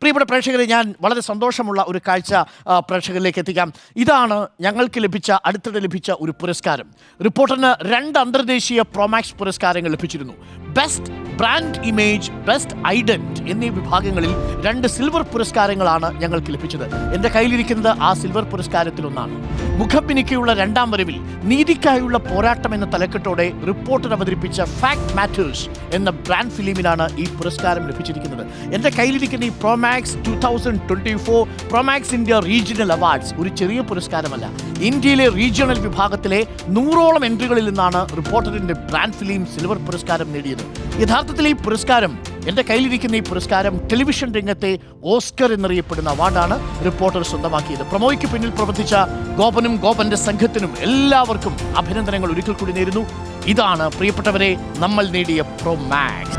പ്രിയപ്പെട്ട പ്രേക്ഷകരെ ഞാൻ വളരെ സന്തോഷമുള്ള ഒരു കാഴ്ച പ്രേക്ഷകരിലേക്ക് എത്തിക്കാം. ഇതാണ് ഞങ്ങൾക്ക് ലഭിച്ച അടുത്തിടെ ലഭിച്ച ഒരു പുരസ്കാരം. റിപ്പോർട്ടറിന് രണ്ട് അന്തർദേശീയ പ്രോമാക്സ് പുരസ്കാരങ്ങൾ ലഭിച്ചിരുന്നു. Best brand image best ident എന്നീ വിഭാഗങ്ങളിൽ രണ്ട് സിൽവർ പുരസ്കാരങ്ങളാണ് ഞങ്ങൾക്ക് ലഭിച്ചത്. എന്റെ കയ്യിലിരിക്കുന്നത് ആ സിൽവർ പുരസ്കാരത്തിലൊന്നാണ്. മുഖപ്പിനിക്കയുള്ള രണ്ടാം വരവിൽ നീതിക്കായുള്ള പോരാട്ടം എന്ന തലക്കെട്ടോടെ റിപ്പോർട്ടർ അവതരിപ്പിച്ച ഫാക്ട് മാറ്റേഴ്സ് എന്ന ബ്രാൻഡ് ഫിലിമിനാണ് ഈ പുരസ്കാരം ലഭിച്ചിരിക്കുന്നത്. എന്റെ കയ്യിലിരിക്കുന്ന ഈ Promax two thousand twenty four Promax India regional awards ഒരു ചെറിയ പുരസ്കാരമല്ല. ഇന്ത്യയിലെ റീജിയണൽ വിഭാഗത്തിലെ നൂറോളം എൻട്രികളിൽ നിന്നാണ് റിപ്പോർട്ടറിന്റെ ബ്രാൻഡ് ഫിലിം സിൽവർ പുരസ്കാരം നേടിയത്. യഥാർത്ഥത്തിൽ ഈ പുരസ്കാരം എന്റെ കയ്യിലിരിക്കുന്ന ഈ പുരസ്കാരം ടെലിവിഷൻ രംഗത്തെ ഓസ്കർ എന്നറിയപ്പെടുന്ന അവാർഡാണ് റിപ്പോർട്ടർ സ്വന്തമാക്കിയത്. പ്രമോയ്ക്ക് പിന്നിൽ പ്രവർത്തിച്ച ഗോപനും ഗോപന്റെ സംഘത്തിനും എല്ലാവർക്കും അഭിനന്ദനങ്ങൾ. ഒരിക്കൽ കൂടി നേരുന്നു. ഇതാണ് പ്രിയപ്പെട്ടവരെ നമ്മൾ നേടിയ പ്രൊമാക്സ്.